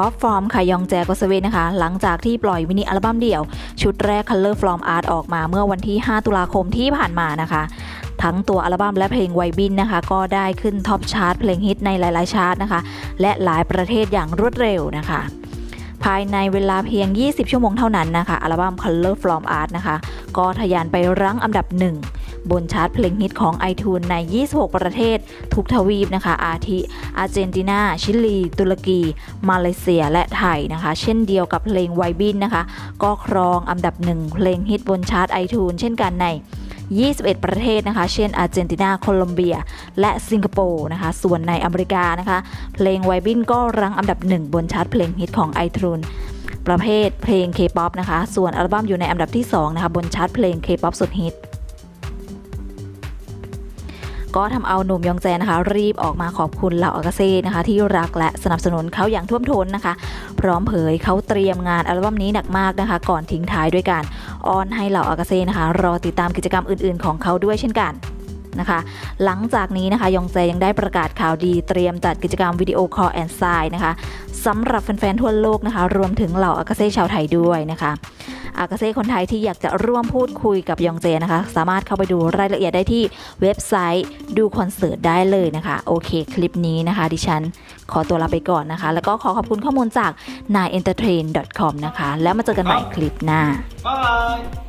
ท็อปฟอร์มค่ะยองแจกอสเวนนะคะ หลังจากที่ปล่อยมินิอัลบั้มเดี่ยว ชุดแรก Color From Art ออกมาเมื่อวันที่ 5 ตุลาคมที่ผ่านมานะคะทั้งตัวอัลบั้มและเพลงไวบินนะคะ ก็ได้ขึ้นท็อปชาร์ตเพลงฮิตในหลาย ๆ ชาร์ตนะคะ และหลายประเทศอย่างรวดเร็วนะคะ ภายในเวลาเพียง 20 ชั่วโมงเท่านั้นนะคะ อัลบั้ม Color From Art นะคะ ก็ทะยานไปรั้งอันดับหนึ่ง บนชาร์ตเพลงฮิตของ iTunes ใน 26 ประเทศ ทุกทวีปนะคะ อาทิ อาร์เจนตินา ชิลี ตุรกี มาเลเซีย และไทยนะคะ เช่นเดียวกับเพลงไวบินนะคะ ก็ครองอันดับหนึ่งเพลงฮิตบนชาร์ต iTunes เช่นกันใน21 ประเทศนะคะ เช่น อาร์เจนตินา โคลอมเบีย และสิงคโปร์นะคะ ส่วนในอเมริกานะคะ เพลงไวบินก็รั้งอันดับหนึ่งบนชาร์ตเพลงฮิตของ iTunes ประเภทเพลง K-POP นะคะ ส่วนอัลบั้มอยู่ในอันดับที่ 2 นะคะ บนชาร์ตเพลง K-POP สุดฮิต ก็ทำเอาหนุ่มยองแจนะคะ รีบออกมาขอบคุณเหล่าอากาเซ่นะคะ ที่รักและสนับสนุนเขาอย่างท่วมท้นนะคะ พร้อมเผยเขาเตรียมงานอัลบั้มนี้หนักมากนะคะ ก่อนทิ้งท้ายด้วยการอ้อนให้เหล่าอากาเซ่นะคะ รอติดตามกิจกรรมอื่น ๆ ของเขาด้วยเช่นกันนะคะหลังจากนี้นะคะยองแจยังได้ประกาศข่าวดีเตรียมจัดกิจกรรมวิดีโอคอลแอนด์ไซนะคะสำหรับแฟนๆทั่วโลกนะคะ รวมถึงเหล่าอากาเซ่ชาวไทยด้วยนะคะ อากาเซ่คนไทยที่อยากจะร่วมพูดคุยกับยองเจนะคะ สามารถเข้าไปดูรายละเอียดได้ที่เว็บไซต์ดูคอนเสิร์ตได้เลยนะคะ โอเคคลิปนี้นะคะ ดิฉันขอตัวลาไปก่อนนะคะ แล้วก็ขอขอบคุณข้อมูลจาก 9entertain.com นะคะ แล้วมาเจอกันใหม่คลิปหน้า Bye.